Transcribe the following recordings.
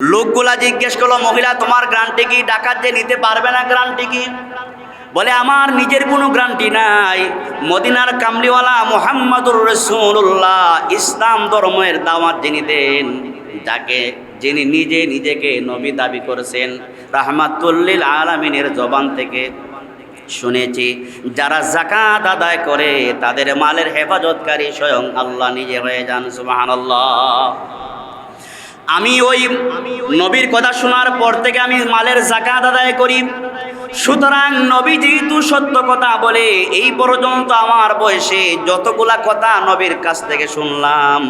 লোকগুলা জিজ্ঞেস করল, মহিলা, তোমার গ্রান্টি কি ডাকাত যে নিতে পারবে না গ্রান্টি কি? বলে, আমার নিজের কোনো গ্রান্টি নাই। মদিনার কামলিওয়ালা মোহাম্মদুর রসুল্লাহ ইসলাম ধর্মের দাওয়াত যিনি দেন, যাকে যিনি নিজে নিজেকে নবী দাবি করেছেন, রাহমাতুল্লিল আলমিনের জবান থেকে শুনেছি, যারা জাকাত আদায় করে, তাদের মালের হেফাজতকারী স্বয়ং আল্লাহ নিজে হয়ে যান, সুবহানাল্লাহ। আমি ওই নবীর কথা শোনার পর থেকে আমি মালের জাকাত আদায় করি। সুতরাং নবী যেহেতু সত্য কথা বলে, এই পর্যন্ত আমার বয়সে যতগুলা কথা নবীর কাছ থেকে শুনলাম,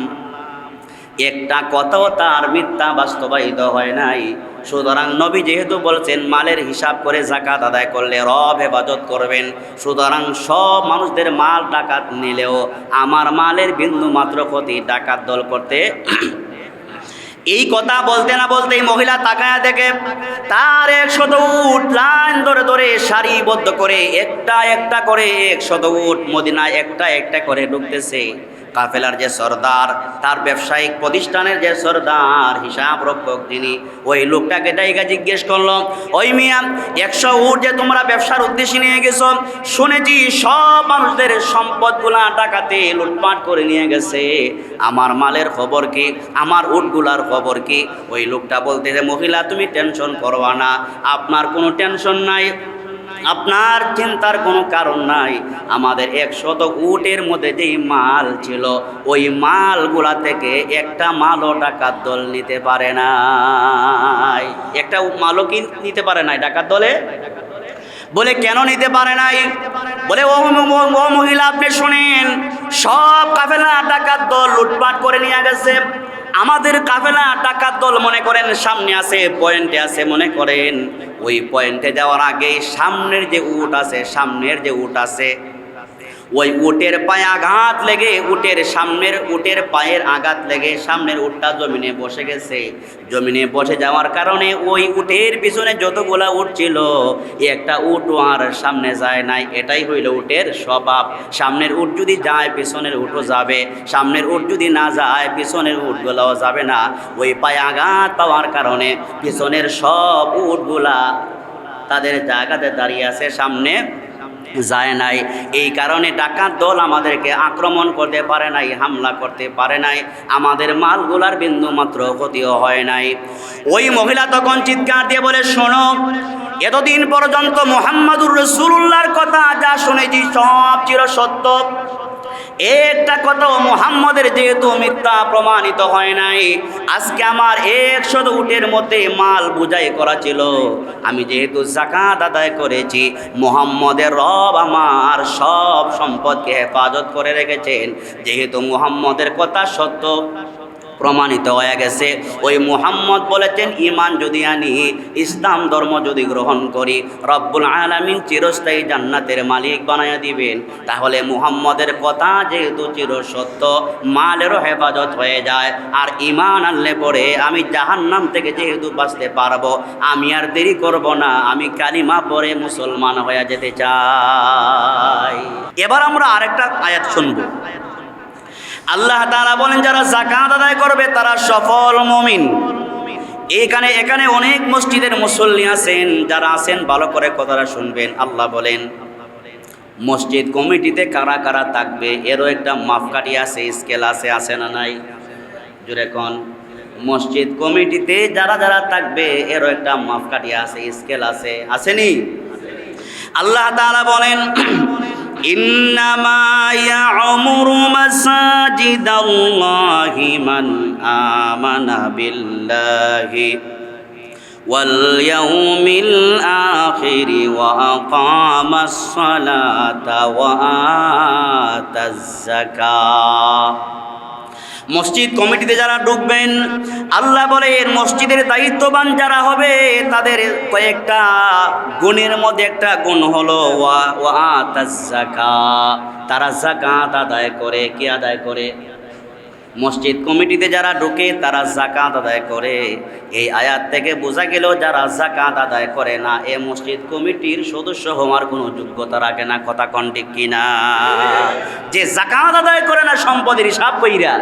একটা কথাও তার মিথ্যা বাস্তবায়িত হয় নাই। সুতরাং নবী যেহেতু বলছেন, মালের হিসাব করে জাকাত আদায় করলে রব হেফাজত করবেন। সুতরাং সব মানুষদের মাল ডাকাত নিলেও, আমার মালের বিন্দু মাত্র ক্ষতি ডাকাত দল করতে এই কথা বলতে না বলতে এই মহিলা তাকায় দেখে, তার একশত উট লাইন ধরে ধরে সারিবদ্ধ করে একটা একটা করে একশত উট মদিনায় একটা একটা করে ঢুকতেছে। কাফেলার যে সর্দার, তার ব্যবসায়িক প্রতিষ্ঠানের যে সর্দার, হিসাব রক্ষক যিনি ওই লোকটাকে ডাইগা জিজ্ঞেস করল, ওই মিয়া, একশো উট যে তোমরা ব্যবসার উদ্দেশ্যে নিয়ে গেছো, শুনেছি সব মানুষদের সম্পদগুলা টাকাতে লুটপাট করে নিয়ে গেছে। আমার মালের খবর কি? আমার উটগুলার খবর কি? ওই লোকটা বলতে যে মহিলা, তুমি টেনশন করবা না, আপনার কোনো টেনশন নাই। আপনার চিন্তার কোনো কারণ নাই। আমাদের একশত উটের মধ্যে যেই মাল ছিল, ওই মালগুলা থেকে একটা মালও ডাকাত দল নিতে পারে নাই। একটা মালও কি নিতে পারে নাই ডাকাত দলে? বলে, কেন নিতে পারে নাই? বলে ও মহিলা, আপনি শুনেন, সব কাফেলা ডাকাত দল লুটপাট করে নিয়ে গেছে। আমাদের কাফেলা টাকার দল মনে করেন সামনে আছে, পয়েন্টে আছে, মনে করেন। ওই পয়েন্টে যাওয়ার আগে সামনের যে উট আছে, সামনের যে উট আছে ওই উটের পায়ে আঘাত লেগে, উটের সামনের, উটের পায়ের আঘাত লেগে সামনের উটটা জমিনে বসে গেছে। জমিনে বসে যাওয়ার কারণে ওই উটের পিছনে যতগুলা উট ছিল, একটা উট আর সামনে যায় নাই। এটাই হইল উটের স্বভাব। সামনের উট যদি যায়, পিছনের উটও যাবে। সামনের উট যদি না যায়, পিছনের উটগুলাও যাবে না। ওই পায়ে আঘাত পাওয়ার কারণে পিছনের সব উটগুলা তাদের জায়গাতে দাঁড়িয়ে আছে সামনে যায় নাই। এই কারণে ডাকাত দল আমাদেরকে আক্রমণ করতে পারে নাই, হামলা করতে পারে নাই। আমাদের মালগুলার বিন্দু মাত্র ক্ষতিও হয় নাই। ওই মহিলা তখন চিৎকার দিয়ে বলে, শোনো, এতদিন পর্যন্ত মোহাম্মদুর রসুল্লাহর কথা যা শুনেছি সব চির সত্য। একটা কথা মোহাম্মদের যেহেতু মিথ্যা প্রমাণিত হয় নাই, আজকে আমার একশত উটের মধ্যে মাল বুঝাই করা ছিল। আমি যেহেতু জাকাত আদায় করেছি, মোহাম্মদের রব আমার সব সম্পদকে হেফাজত করে রেখেছেন। যেহেতু মোহাম্মদের কথা সত্য প্রমাণিত হয়ে গেছে। ওই মুহাম্মদ বলেছেন ইমান যদি আনি, ইসলাম ধর্ম যদি গ্রহণ করি, রব্বুল আলামিন চিরস্থায়ী জান্নাতের মালিক বানাইয়া দিবেন। তাহলে মুহাম্মদের কথা যেহেতু চির সত্য, মালেরও হেফাজত হয়ে যায়। আর ইমান আনলে পরে আমি জাহান্নাম থেকে যেহেতু বাঁচতে পারব, আমি আর দেরি করব না, আমি কালিমা পরে মুসলমান হয়ে যেতে চাই। এবার আমরা আরেকটা আয়াত শুনব। আল্লাহ তারা বলেন, যারা জাকাত আদায় করবে, তারা সফল মমিন। এখানে এখানে অনেক মসজিদের মুসল্লি আছেন, যারা আছেন, ভালো করে কথাটা শুনবেন। আল্লাহ বলেন, মসজিদ কমিটিতে কারা কারা থাকবে, এরও একটা মাপকাঠি আছে, স্কেল আছে আছে না নাই? জুড়ে কন? মসজিদ কমিটিতে যারা যারা থাকবে, এরও একটা মাপকাঠি আছে, স্কেল আছে আসেনি আল্লাহ তাআলা বলেন إنما يعمر مساجد الله من آمن بالله واليوم الآخر وأقام الصلاة وآتى الزكاة. মসজিদ কমিটিতে যারা ঢুকবেন, আল্লাহ বলেন মসজিদের দায়িত্ববান যারা হবে, তাদের কয়েকটা গুণের মধ্যে একটা গুণ হলো ওয়া ওয়া তারা জাকাত আদায় করে, কে আদায় করে? মসজিদ কমিটিতে যারা ঢুকে, তারা জাকাত আদায় করে। এই আয়াত থেকে বোঝা গেল, যারা জাকাত আদায় করে না, এ মসজিদ কমিটির সদস্য হওয়ার কোনো যোগ্যতা রাখে না। কথা কণ্ঠিক কিনা? যে জাকাত আদায় করে না, সম্পদের হিসাব কইরা।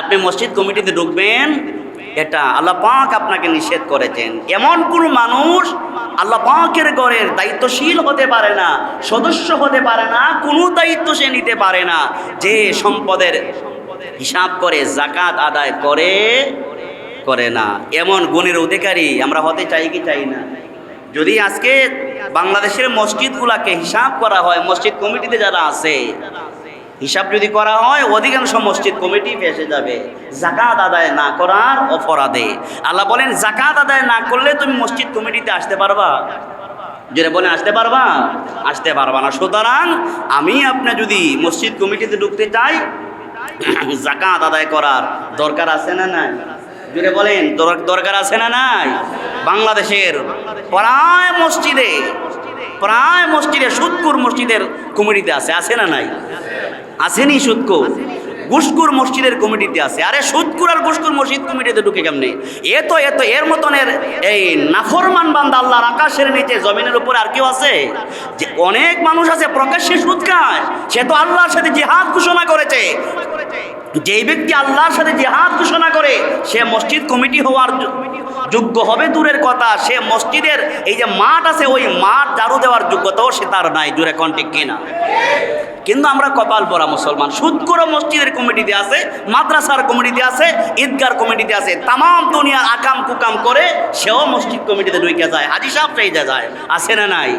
আপনি মসজিদ কমিটিতে ঢুকবেন, এটা আল্লাহ পাক আপনাকে নিষেধ করেছেন। এমন কোন মানুষ আল্লাহ পাকের ঘরের দায়িত্বশীল হতে পারে না, সদস্য হতে পারে না, কোনো দায়িত্ব সে নিতে পারে না। যে সম্পদের হিসাব করে জাকাত আদায় করে করে না। এমন গুণের অধিকারী আমরা হতে চাই কি চাই না? যদি আজকে বাংলাদেশের মসজিদগুলাকে হিসাব করা হয়, মসজিদ কমিটিতে যারা আছে, হিসাব যদি করা হয়, অধিকাংশ মসজিদ কমিটি ফেসে যাবে। জাকাত আদায় না করার অপরাধে। আল্লাহ বলেন জাকাত আদায় না করলে তুমি মসজিদ কমিটিতে আসতে পারবা। যেটা বলে আসতে পারবা? আসতে পারবা না। সুতরাং আমি আপনি যদি মসজিদ কমিটিতে ঢুকতে চাই জাকাত আদায় করার দরকার আছে না নাই? জুড়ে বলেন দরকার আছে না নাই? বাংলাদেশের প্রায় মসজিদে প্রায় মসজিদে সুদকুর মসজিদের কুমিরিতে আছে আছে না নাই? আসেনি সুদকুর গুসকুর মসজিদের কমিটিতে আছে। আরে সুদকুর আর গুসকুর মসজিদ কমিটিতে ঢুকে কেমনে? এ তো এ তো, এর মতনের এই নাফরমান বান্দা আল্লাহর আকাশের নিচে, জমিনের উপরে আর কেউ আছে? যে অনেক মানুষ আছে, প্রকাশ্যে সুদ সে তো আল্লাহর সাথে জিহাদ ঘোষণা করেছে। যেই ব্যক্তি আল্লাহর সাথে জিহাদ ঘোষণা করে, সে মসজিদ কমিটি হওয়ার যোগ্য হবে দূরের কথা। সে মসজিদের এই যে মাঠ আছে, ওই মাঠ ঝাড়ু দেওয়ার যোগ্যতাও সে তার নাই। জুড়ে কন্টেক কিনা? কিন্তু আমরা কপাল পরা মুসলমান। সুদ করে মসজিদের কমিটিতে আছে, মাদ্রাসার কমিটিতে আছে, ঈদগার কমিটিতে আছে। তাম দুনিয়ার আকাম কুকাম করে সেও মসজিদ কমিটিতে ঢুকে যায়। হাজি সাহেব চাইতে যায়। আছে না নাই?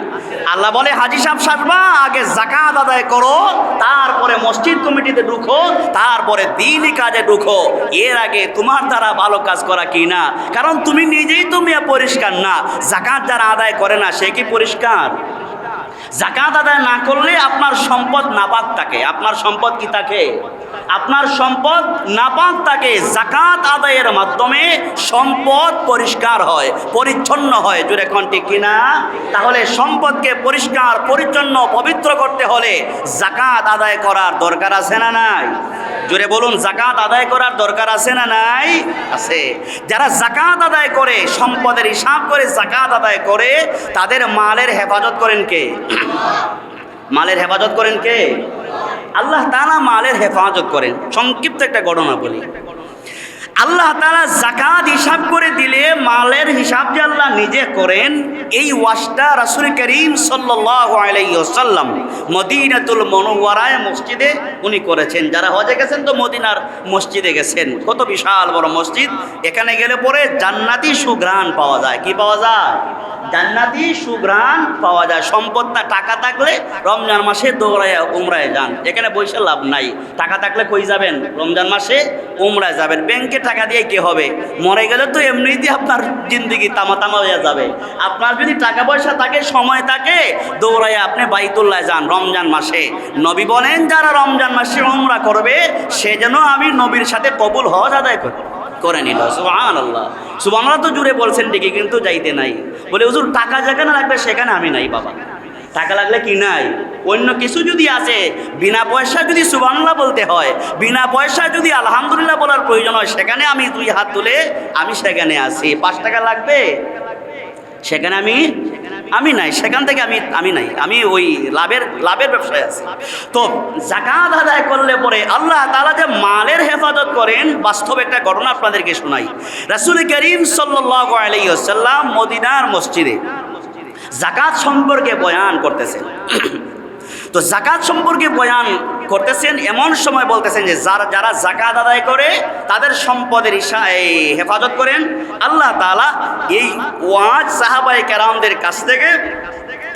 আল্লাহ বলে, হাজি সাহেব সাজবা, আগে জাকাত আদায় করো, তারপরে মসজিদ কমিটিতে ঢুকো, তারপরে দিনই কাজে ঢুকো। এর আগে তোমার দ্বারা ভালো কাজ করা কি না? কারণ তুমি নিজেই তুমি পরিষ্কার না। জাকাত যারা আদায় করে না, সে কি পরিষ্কার? জাকাত আদায় না করলে আপনার সম্পদ নাপাক থাকে আপনার সম্পদ কি থাকে আপনার সম্পদ নাপাক থাকে জাকাত আদায়ের মাধ্যমে সম্পদ পরিষ্কার হয়, পরিচ্ছন্ন হয়। জুড়ে কন্টি কিনা? তাহলে সম্পদকে পরিষ্কার, পরিচ্ছন্ন, পবিত্র করতে হলে জাকাত আদায় করার দরকার আছে না নাই? জোরে বলুন, জাকাত আদায় করার দরকার আছে না নাই? আছে। যারা জাকাত আদায় করে, সম্পদের হিসাব করে জাকাত আদায় করে, তাদের মালের হেফাজত করেন কে? মালের হেফাজত করেন কে? আল্লাহ তাআলা মালের হেফাজত করেন। সংক্ষিপ্ত একটা ঘটনা বলি। আল্লাহ তারা জাকাত হিসাব করে দিলে মালের হিসাব যে আল্লাহ নিজে করেন, এই ওয়াজটা রাসুল করিম সাল্লাম মদিনাতুল মনোয়ারায় মসজিদে উনি করেছেন। যারা হজে গেছেন তো মদিনার মসজিদে গেছেন। কত বিশাল বড় মসজিদ। এখানে গেলে পরে জান্নাতি সুগ্রাণ পাওয়া যায়। কি পাওয়া যায়? জান্নাতি সুগ্রাণ পাওয়া যায়। সম্পদটা টাকা থাকলে রমজান মাসে দৌড়ায় উমরায় যান। এখানে বসে লাভ নাই। টাকা থাকলে কই যাবেন? রমজান মাসে উমরায় যাবেন। ব্যাংকে টাকা দিয়ে কি হবে? মরে গেলে তো এমনিতেই আপনার জিন্দগি তামা তামা হয়ে যাবে। আপনার যদি টাকা পয়সা থাকে, সময় থাকে দৌড়ায় আপনি বাইতুল্লাহ যান রমজান মাসে। নবী বলেন, যারা রমজান মাসে উমরা করবে, সে যেন আমি নবীর সাথে কবুল হজ আদায় করি। করে নিল সুবাহ আল্লাহ সুবাহ তো জুড়ে বলছেন ঠিকই, কিন্তু যাইতে নাই। বলে, হুজুর, টাকা যেখানে লাগবে সেখানে আমি নাই, বাবা। টাকা লাগলে কি নাই? অন্য কিছু যদি আছে বিনা পয়সা যদি সুবাংলা বলতে হয়, বিনা পয়সা যদি আলহামদুলিল্লাহ বলার প্রয়োজন হয়, সেখানে আমি দুই হাত তুলে আমি সেখানে আছি। পাঁচ টাকা লাগবে? সেখানে আমি আমি নাই, সেখান থেকে আমি আমি নাই, আমি ওই লাভের লাভের ব্যবসায় আছি। তো জাকাত আদায় করলে পরে আল্লাহ তালা যে মালের হেফাজত করেন, বাস্তব একটা ঘটনা আপনাদেরকে শোনাই। রাসূল করিম ওয়াসাল্লাম মদিনার মসজিদে জাকাত সম্পর্কে বয়ান করতেছেন। তো জাকাত সম্পর্কে বয়ান করতেছেন, এমন সময় বলতেছেন যে যারা যারা জাকাত আদায় করে, তাদের সম্পদের এই হেফাজত করেন। আল্লাহ তাআলা এই ওয়াজ সাহাবাই কেরামদের কাছ থেকে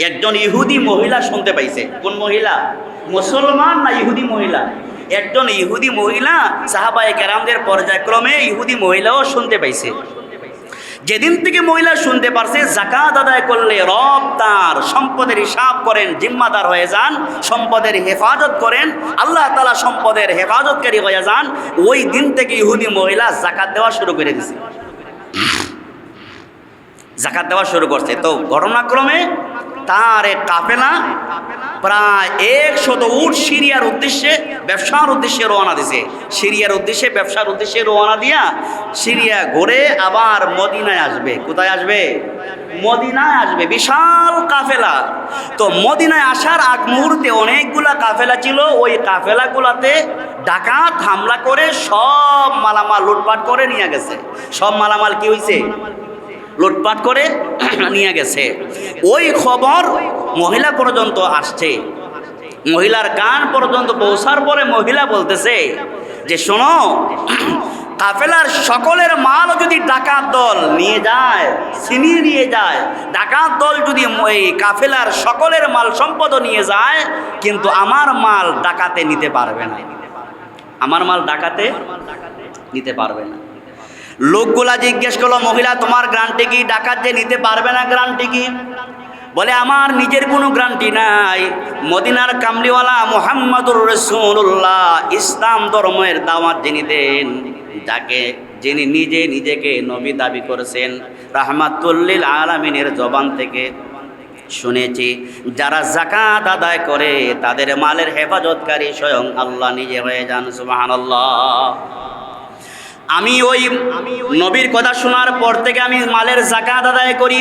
একজন ইহুদি মহিলা শুনতে পাইছে। কোন মহিলা? মুসলমান না ইহুদি মহিলা? একজন ইহুদি মহিলা সাহাবাই কেরামদের পর্যায়ক্রমে ইহুদি মহিলাও শুনতে পাইছে। যেদিন থেকে মহিলা শুনতে পারছে জাকাত আদায় করলে রব তার সম্পদের হিসাব করেন, জিম্মাদার হয়ে যান, সম্পদের হেফাজত করেন, আল্লাহ তালা সম্পদের হেফাজতকারী হয়ে যান, ওই দিন থেকে ইহুদি মহিলা জাকাত দেওয়া শুরু করে দিছে। জাকাত দেওয়া শুরু করছে। তো ঘটনাক্রমে তার কাফেলা প্রায় একশত উট সিরিয়ার উদ্দেশ্যে, ব্যবসার উদ্দেশ্যে রওনা দিছে। সিরিয়ার উদ্দেশ্যে, ব্যবসার উদ্দেশ্যে রওনা দিয়া সিরিয়া ঘুরে আবার মদিনায় আসবে। কোথায় আসবে? মদিনায় আসবে। বিশাল কাফেলা। তো মদিনায় আসার আগ মুহূর্তে অনেকগুলা কাফেলা ছিল। ওই কাফেলাগুলাতে ডাকাত হামলা করে সব মালামাল লুটপাট করে নিয়ে গেছে। সব মালামাল কি হয়েছে লুটপাট করে নিয়ে গেছে। ওই খবর মহিলা পর্যন্ত আসছে। মহিলার কান পর্যন্ত পৌঁছার পরে মহিলা বলতেছে যে, শোনো, কাফেলার সকলের মাল যদি ডাকাত দল নিয়ে যায়, ছিনিয়ে নিয়ে যায়, ডাকাত দল যদি এই কাফেলার সকলের মাল সম্পদ নিয়ে যায়, কিন্তু আমার মাল ডাকাতে নিতে পারবে না। আমার মাল ডাকাতে নিতে পারবে না। লোকগুলা জিজ্ঞেস করল, মহিলা, তোমার গ্রান্টে কি ডাকাত যে নিতে পারবে না গ্রান্টে কি? বলে, আমার নিজের কোনো গ্রান্টি নাই। মদিনার কামলিওয়ালা মোহাম্মদুর রসুল্লাহ ইসলাম ধর্মের দাওয়াত যিনি দেন, যাকে যিনি নিজে নিজেকে নবী দাবি করেছেন রাহমাতুল্লিল আলমিনের জবান থেকে শুনেছি, যারা জাকাত আদায় করে, তাদের মালের হেফাজতকারী স্বয়ং আল্লাহ নিজে হয়ে যান, সুবহানাল্লাহ। আমি ওই নবীর কথা শোনার পর থেকে আমি মালের জাকাত আদায় করি।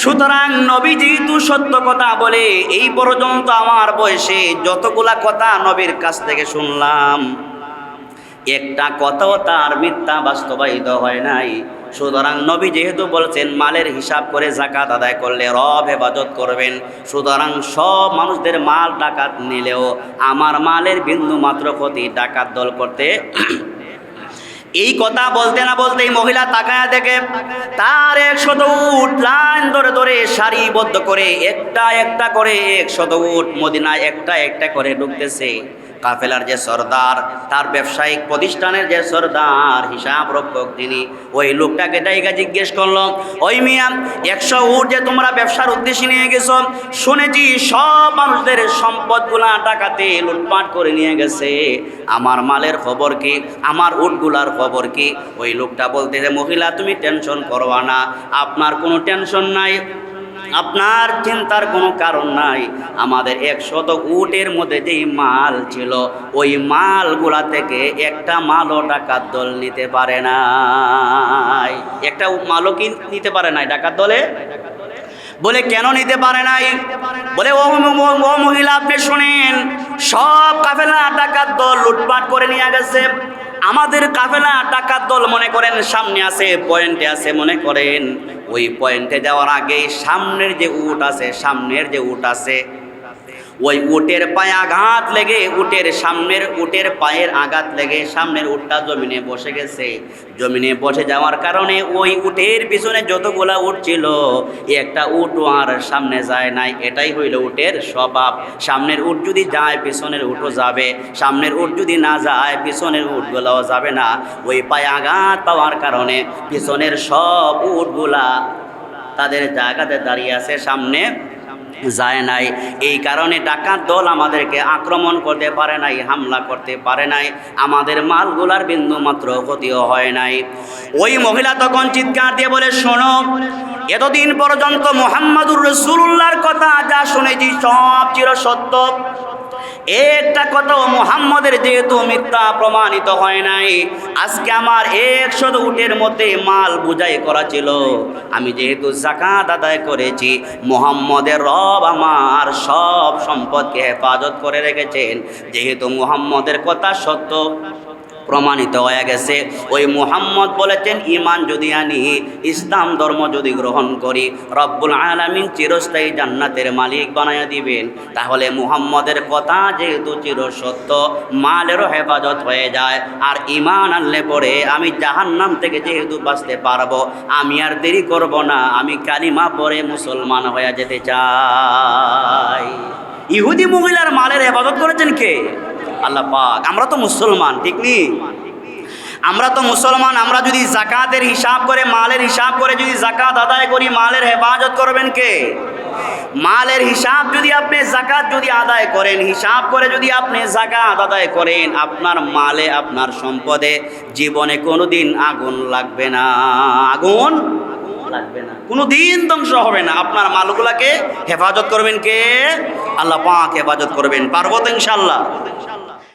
সুতরাং নবী যেহেতু সত্য কথা বলে, এই পর্যন্ত আমার বয়সে যতগুলা কথা নবীর কাছ থেকে শুনলাম, একটা কথাও তার মিথ্যা বাস্তবায়িত হয় নাই। সুতরাং নবী যেহেতু বলছেন, মালের হিসাব করে জাকাত আদায় করলে রব হেফাজত করবেন। সুতরাং সব মানুষদের মাল ডাকাত নিলেও আমার মালের বিন্দু মাত্র ক্ষতি ডাকাত দল করতে এই কথা বলতে না বলতেই মহিলা তাকায় দেখে, তার একশত উঠ লাইন ধরে ধরে সারিবদ্ধ করে একটা একটা করে একশত উঠ মদিনায় একটা একটা করে ঢুকতেছে। কাফেলার যে সর্দার, তার ব্যবসায়িক প্রতিষ্ঠানের যে সর্দার, হিসাব রক্ষক তিনি। ওই লোকটাকে জায়গা জিজ্ঞেস করল, ওই মিয়া, একশো উট যে তোমরা ব্যবসার উদ্দেশ্যে নিয়ে গেছো, শুনেছি সব মানুষদের সম্পদগুলা টাকাতে লুটপাট করে নিয়ে গেছে। আমার মালের খবর কি? আমার উটগুলার খবর কি? ওই লোকটা বলতে যে মহিলা, তুমি টেনশন করবা না, আপনার কোনো টেনশন নাই। আপনার চিন্তার কোনো কারণ নাই। আমাদের একশত উটের মধ্যে যেই মাল ছিল, ওই মালগুলা থেকে একটা মালও ডাকাত দল নিতে পারে না একটা মালও কি নিতে পারে নাই ডাকাত দলে? বলে, কেন নিতে পারে নাই? বলে, ও মহিলা, আপনি শুনেন, সব কাফেলা টাকার দল লুটপাট করে নিয়ে গেছে। আমাদের কাফেলা টাকার দল মনে করেন সামনে আছে, পয়েন্টে আছে, মনে করেন। ওই পয়েন্টে যাওয়ার আগে সামনের যে উট আছে, সামনের যে উট আছে ওই উটের পায়ে আঘাত লেগে, উটের সামনের, উটের পায়ের আঘাত লেগে সামনের উটটা জমিনে বসে গেছে। জমিনে বসে যাওয়ার কারণে ওই উটের পিছনে যতগুলা উট ছিল, একটা উট আর সামনে যায় নাই। এটাই হইল উটের স্বভাব। সামনের উট যদি যায়, পিছনের উটও যাবে। সামনের উট যদি না যায়, পিছনের উটগুলাও যাবে না। ওই পায়ে আঘাত পাওয়ার কারণে পিছনের সব উটগুলা তাদের জায়গাতে দাঁড়িয়ে আছে। সামনে যায় নাই। এই কারণে ডাকাত দল আমাদেরকে আক্রমণ করতে পারে নাই, হামলা করতে পারে নাই। আমাদের মালগুলার বিন্দু মাত্র ক্ষতিও হয় নাই। ওই মহিলা তখন চিৎকার দিয়ে বলে, শোনো, এতদিন পর্যন্ত মোহাম্মদুর রসুল্লাহর কথা যা শুনেছি সব চির সত্য। একটা কথাও মোহাম্মদের যেহেতু মিথ্যা প্রমাণিত হয় নাই, আজকে আমার একশো উটের মধ্যে মাল বুঝাই করা ছিল। আমি যেহেতু জাকাত আদায় করেছি, মোহাম্মদের রব আমার সব সম্পদকে হেফাজত করে রেখেছেন। যেহেতু মোহাম্মদের কথা সত্য প্রমাণিত হয়ে গেছে। ওই মুহাম্মদ বলেছেন ইমান যদি আনি, ইসলাম ধর্ম যদি গ্রহণ করি, রব্বুল আলামিন চিরস্থায়ী জান্নাতের মালিক বানাইয়া দিবেন। তাহলে মুহাম্মদের কথা যেহেতু চির সত্য মালেরও হেফাজত হয়ে যায়। আর ইমান আনলে পরে আমি জাহান্নাম থেকে যেহেতু বাঁচতে পারব, আমি আর দেরি করব না, আমি কালিমা পরে মুসলমান হয়ে যেতে চাই। ইহুদি মহিলার মালের হেফাজত করেছেন কে? আল্লাহ পাক। আমরা তো মুসলমান, ঠিক নি? আমরা তো মুসলমান, আমরা যদি জাকাতের হিসাব করে, মালের হিসাব করে যদি জাকাত আদায় করি, মালের হেফাজত করবেন কে? মালের হিসাব যদি আপনি জাকাত যদি আদায় করেন, হিসাব করে যদি আপনি জাকাত আদায় করেন, আপনার মালে, আপনার সম্পদে জীবনে কোনোদিন আগুন লাগবে না। আগুন লাগবে না। কোনো দিন ধ্বংস হবে না। আপনার মালগুলাকে হেফাজত করবেন কে? আল্লাহ পাক হেফাজত করবেন। পারব তো ইনশাল্লাহ